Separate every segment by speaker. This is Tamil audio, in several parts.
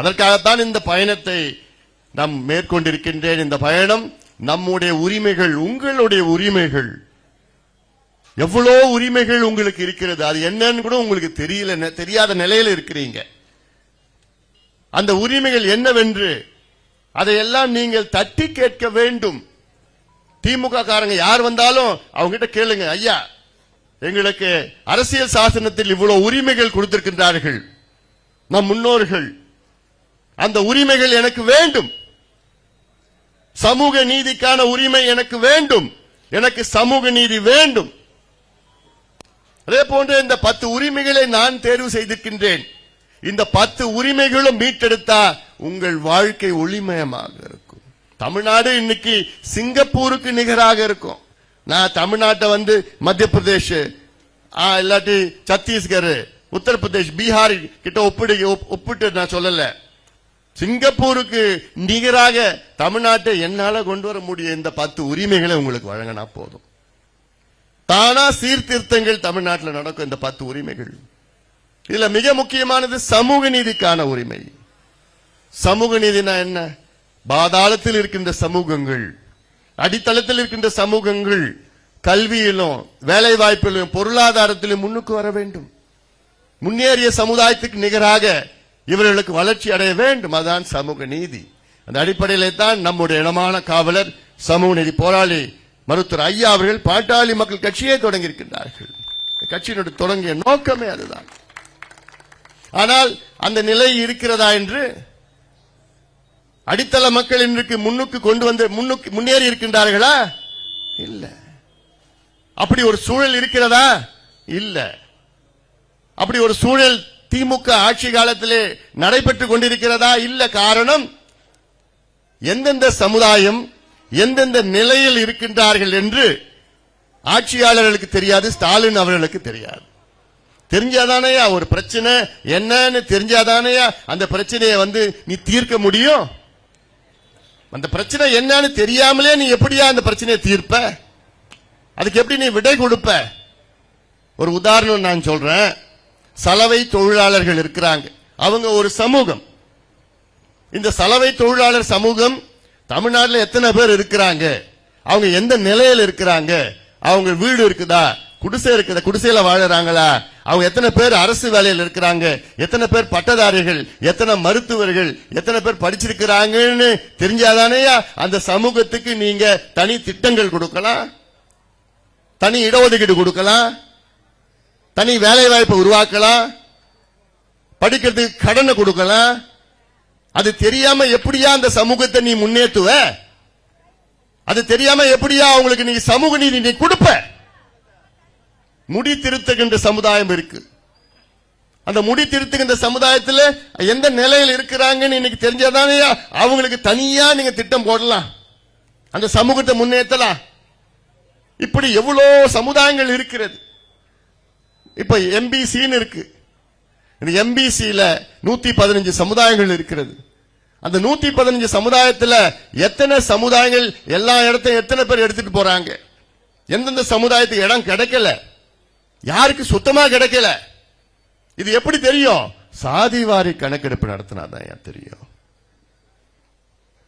Speaker 1: அதற்காகத்தான் இந்த பயணத்தை நாம் மேற்கொண்டிருக்கின்றேன். இந்த பயணம் நம்முடைய உரிமைகள் உங்களுடைய உரிமைகள். எவ்வளோ உரிமைகள் உங்களுக்கு இருக்கிறது? அது என்னன்னு கூட உங்களுக்கு தெரியல தெரியாத நிலையில இருக்கிறீங்க. அந்த உரிமைகள் என்னவென்று அதையெல்லாம் நீங்கள் தட்டி கேட்க வேண்டும். திமுக காரங்க யார் வந்தாலும் அவங்க கிட்ட கேளுங்க ஐயா எங்களுக்கு அரசியல் சாசனத்தில் இவ்வளவு உரிமைகள் கொடுத்திருக்கின்றார்கள். நம் முன்னோர்கள் அந்த உரிமைகள் எனக்கு வேண்டும். சமூக நீதிக்கான உரிமை எனக்கு வேண்டும். எனக்கு சமூக நீதி வேண்டும். அதே போன்று இந்த பத்து உரிமைகளை நான் தேர்வு செய்திருக்கின்றேன். இந்த பத்து உரிமைகளும் மீட்டெடுத்தா உங்கள் வாழ்க்கை ஒளிமயமாக இருக்கும். தமிழ்நாடு இன்னைக்கு சிங்கப்பூருக்கு நிகராக இருக்கும். நான் தமிழ்நாட்டை வந்து மத்திய பிரதேஷ் இல்லாட்டி சத்தீஸ்கர் உத்தரப்பிரதேஷ் பீகார் கிட்ட ஒப்பிடு ஒப்- ஒப்பிட்டு நான் சொல்லலை. சிங்கப்பூருக்கு நிகராக தமிழ்நாட்டை என்னால கொண்டு வர முடிய இந்த பத்து உரிமைகளை உங்களுக்கு வழங்கினா போதும். தானா சீர்திருத்தங்கள் தமிழ்நாட்டில் நடக்கும் இந்த பத்து உரிமைகள். இதுல மிக முக்கியமானது சமூக நீதிக்கான உரிமை. சமூக நீதினா என்ன? பாதாளத்தில் இருக்கின்ற சமூகங்கள் அடித்தளத்தில் இருக்கின்ற சமூகங்கள் கல்வியிலும் வேலை வாய்ப்பிலும் பொருளாதாரத்திலும் முன்னுக்கு வர வேண்டும். முன்னேறிய சமுதாயத்துக்கு நிகராக இவர்களுக்கு வளர்ச்சி அடைய வேண்டும். அதான் சமூக நீதி. அந்த அடிப்படையிலே தான் நம்முடைய இனமான காவலர் சமூக நீதி போராளி மருத்துவர் ஐயா அவர்கள் பாட்டாளி மக்கள் கட்சியே தொடங்கியிருக்கின்றார்கள். கட்சியினுடைய தொடங்கிய நோக்கமே அதுதான். ஆனால் அந்த நிலை இருக்கிறதா என்று அடித்தள மக்கள் இன்றைக்கு முன்னுக்கு கொண்டு வந்து முன்னுக்கு முன்னேறி இருக்கின்றார்களா? இல்ல. அப்படி ஒரு சூழல் இருக்கிறதா? இல்ல. அப்படி ஒரு சூழல் திமுக ஆட்சி காலத்திலே நடைபெற்றுக் கொண்டிருக்கிறதா இல்ல காரணம்? எந்தெந்த சமுதாயம் எந்தெந்த நிலையில் இருக்கின்றார்கள் என்று ஆட்சியாளர்களுக்கு தெரியாது ஸ்டாலின் அவர்களுக்கு தெரியாது. தெரிஞ்சாதானையா ஒரு பிரச்சனை? என்னன்னு தெரிஞ்சாதானையா அந்த பிரச்சனையை வந்து நீ தீர்க்க முடியும்? அந்த பிரச்சனை என்னன்னு தெரியாமலே நீ எப்படியா அந்த பிரச்சனையை தீர்ப்ப? அதுக்கு எப்படி நீ விடை கொடுப்ப? ஒரு உதாரணம் நான் சொல்றேன். சலவை தொழிலாளர்கள் இருக்கிறாங்க. அவங்க ஒரு சமூகம். இந்த சலவை தொழிலாளர் சமூகம் தமிழ்நாட்டில் எத்தனை பேர் இருக்கிறாங்க? அவங்க எந்த நிலையில் இருக்கிறாங்க? அவங்க வீடு இருக்குதா? குடிசை இருக்குதா? குடிசையில வாழறாங்களா? அவங்க எத்தனை பேர் அரசு வேலையில் இருக்கிறாங்க? எத்தனை பேர் பட்டதாரிகள்? எத்தனை மருத்துவர்கள்? எத்தனை பேர் படிச்சிருக்கிறாங்கன்னு தெரிஞ்சாதானேயா அந்த சமூகத்துக்கு நீங்க தனி திட்டங்கள் கொடுக்கலாம். தனி இடஒதுக்கீடு கொடுக்கலாம். தனி வேலை வாய்ப்பை உருவாக்கலாம் படிக்கிறதுக்கு கடனை கொடுக்கலாம் அது தெரியாம எப்படியா அந்த சமூகத்தை நீ முன்னேற்றுவ அது தெரியாம எப்படியா அவங்களுக்கு நீ சமூக நீதி நீ கொடுப்ப? முடி திருத்துகின்ற சமுதாயம் இருக்கு. அந்த முடி திருத்துகின்ற சமுதாயத்தில் எந்த நிலையில் இருக்கிறாங்கன்னு இன்னைக்கு தெரிஞ்சாதானே அவங்களுக்கு தனியா நீங்க திட்டம் போடலாம். அந்த சமூகத்தை முன்னேற்றலாம் இப்படி எவ்வளோ சமுதாயங்கள் இருக்கிறது. இப்ப எம்பிசின்னு இருக்கு. இந்த எம்பிசியில நூத்தி பதினஞ்சு சமுதாயங்கள் இருக்கிறது. அந்த நூத்தி பதினஞ்சு சமுதாயத்துல எத்தனை சமுதாயங்கள் எல்லா இடத்தையும் எத்தனை பேர் எடுத்துட்டு போறாங்க? எந்தெந்த சமுதாயத்துக்கு இடம் கிடைக்கல? யாருக்கு சுத்தமா கிடைக்கல? இது எப்படி தெரியும்? சாதிவாரி கணக்கெடுப்பு நடத்தினாதான் ஏன் தெரியும்.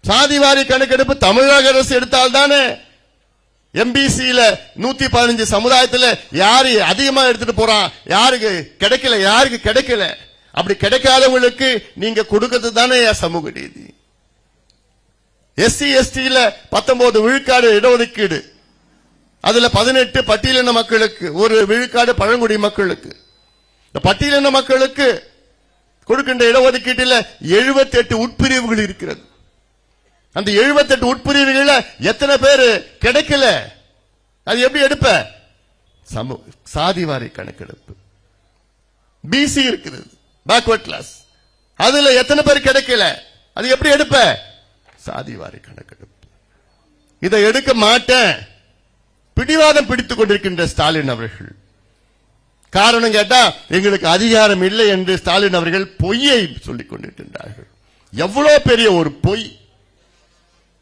Speaker 1: சாதிவாரி கணக்கெடுப்பு தமிழக அரசு எடுத்தால் தானே எம்பிசியில நூத்தி பதினஞ்சு சமுதாயத்துல யாரு அதிகமா எடுத்துட்டு போறான் யாருக்கு கிடைக்கல? யாருக்கு கிடைக்கல? அப்படி கிடைக்காதவங்களுக்கு நீங்க கொடுக்கிறது தானே சமூக நீதி. எஸ்சி எஸ்டியில பத்தொன்பது விழுக்காடு இடஒதுக்கீடு. அதுல பதினெட்டு பட்டியலின மக்களுக்கு ஒரு விழுக்காடு பழங்குடி மக்களுக்கு. இந்த பட்டியலின மக்களுக்கு கொடுக்கின்ற இடஒதுக்கீட்டில் 78 உட்பிரிவுகள் இருக்கிறது. அந்த 78 உட்பிரிவுகள்ல எத்தனை பேர் கிடைக்கல? அது எப்படி எடுப்ப? சமூக சாதிவாரி கணக்கெடுப்பு. பிசி இருக்குது. பேக்வர்ட் கிளாஸ் அதுல எத்தனை பேர் கிடைக்கல? அது எப்படி எடுப்ப? சாதிவாரி கணக்கெடுப்பு. இதை எடுக்க மாட்டேன். பிடிவாதம் பிடித்துக் கொண்டிருக்கின்ற ஸ்டாலின் அவர்கள். காரணம் கேட்டா எங்களுக்கு அதிகாரம் இல்லை என்று ஸ்டாலின் அவர்கள் பொய்யை சொல்லிக் கொண்டிருக்கின்றார்கள். எவ்வளவு பெரிய ஒரு பொய்?